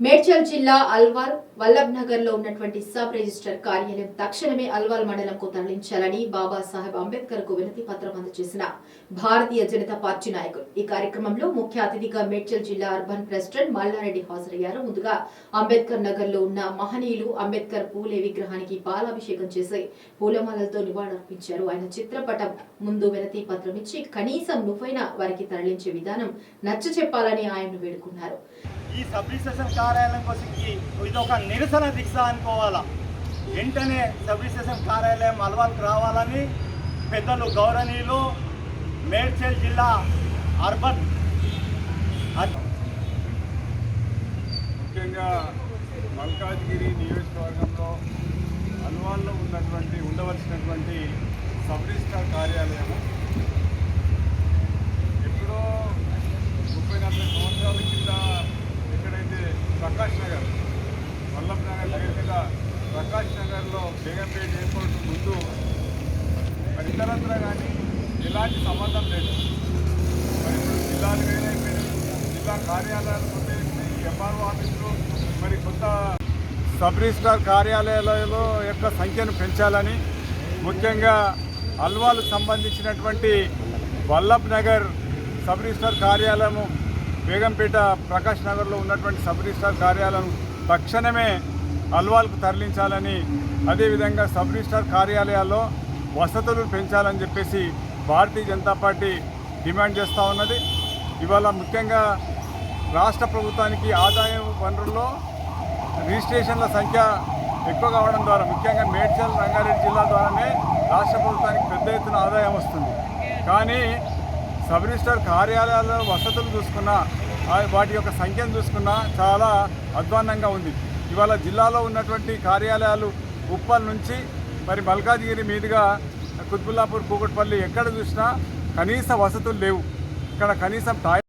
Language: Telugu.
మేడ్చల్ జిల్లా అల్వాల్ వల్లభ్ నగర్లో ఉన్నటువంటి సబ్ రిజిస్టర్ కార్యాలయం తక్షణమే అల్వాల్ మండలంకు తరలించాలని బాబాసాహెబ్ అంబేద్కర్కు వినతి పత్రం అందజేసిన భారతీయ జనతా పార్టీ నాయకులు. ఈ కార్యక్రమంలో ముఖ్య అతిథిగా మేడ్చల్ జిల్లా అర్బన్ ప్రెసిడెంట్ మల్లారెడ్డి హాజరయ్యారు. ముందుగా అంబేద్కర్ నగర్లో ఉన్న మహనీయులు అంబేద్కర్ పూలే విగ్రహానికి పాలాభిషేకం చేసి పూలమాలలతో నివాళులర్పించారు. ఆయన చిత్రపటం ముందు వినతి పత్రం ఇచ్చి కనీసం నువ్వైనా వారికి తరలించే విధానం నచ్చ చెప్పాలని ఆయన వేడుకున్నారు. ఈ సబ్ కార్యాలయం కోసం ఇది ఒక నిరసన దీక్ష అనుకోవాలా? వెంటనే సబ్ రిజిస్ట్రేషన్ కార్యాలయం అలవాటుకు రావాలని పెద్దలు గౌరవనీయులు మేడ్చల్ జిల్లా అర్బన్ ముఖ్యంగా మల్కాజ్గిరి నియోజకవర్గంలో అల్వాల్లో ఉన్నటువంటి ఉండవలసినటువంటి సబ్ రిజిస్ట్రార్ కార్యాలయం ఎప్పుడో ముప్పై నలభై సంవత్సరాల కింద ఎక్కడైతే ప్రకాష్ నగర్ వల్లభ్ నగర్ పేరు మీద ప్రకాష్ నగర్లో బేగంపేట ఎయిర్పోర్ట్ ముందు మరి ఇతరత్ర కానీ ఎలాంటి సంబంధం లేదు. మరి ఇప్పుడు జిల్లాలు వేరైపోయినాయి జిల్లా కార్యాలయాలు కొట్టేసినాయి ఎంఆర్ఓ ఆఫీసులు మరి కొత్త సబ్ రిజిస్ట్రార్ కార్యాలయాలలో యొక్క సంఖ్యను పెంచాలని ముఖ్యంగా అల్వాలకు సంబంధించినటువంటి వల్లభ్ నగర్ సబ్ రిజిస్ట్రార్ కార్యాలయము బేగంపేట ప్రకాష్ నగర్లో ఉన్నటువంటి సబ్ రిజిస్ట్రార్ కార్యాలయం తక్షణమే అల్వాల్కు తరలించాలని అదేవిధంగా సబ్ రిజిస్ట్రార్ కార్యాలయాల్లో వసతులు పెంచాలని చెప్పేసి భారతీయ జనతా పార్టీ డిమాండ్ చేస్తూ ఉన్నది. ఇవాళ ముఖ్యంగా రాష్ట్ర ప్రభుత్వానికి ఆదాయ వనరుల్లో రిజిస్ట్రేషన్ల సంఖ్య ఎక్కువ కావడం ద్వారా ముఖ్యంగా మేడ్చల్ రంగారెడ్డి జిల్లా ద్వారానే రాష్ట్ర ప్రభుత్వానికి పెద్ద ఎత్తున ఆదాయం వస్తుంది. కానీ సబ్ రిజిస్టర్ కార్యాలయాల్లో వసతులు చూసుకున్నా వాటి యొక్క సంఖ్యను చూసుకున్నా చాలా అధ్వాన్నంగా ఉంది. ఇవాళ జిల్లాలో ఉన్నటువంటి కార్యాలయాలు ఉప్పల్ నుంచి మరి మల్కాజ్గిరి మీదుగా కుత్బుల్లాపూర్ కూకట్పల్లి ఎక్కడ చూసినా కనీస వసతులు లేవు. ఇక్కడ కనీసం టాయ్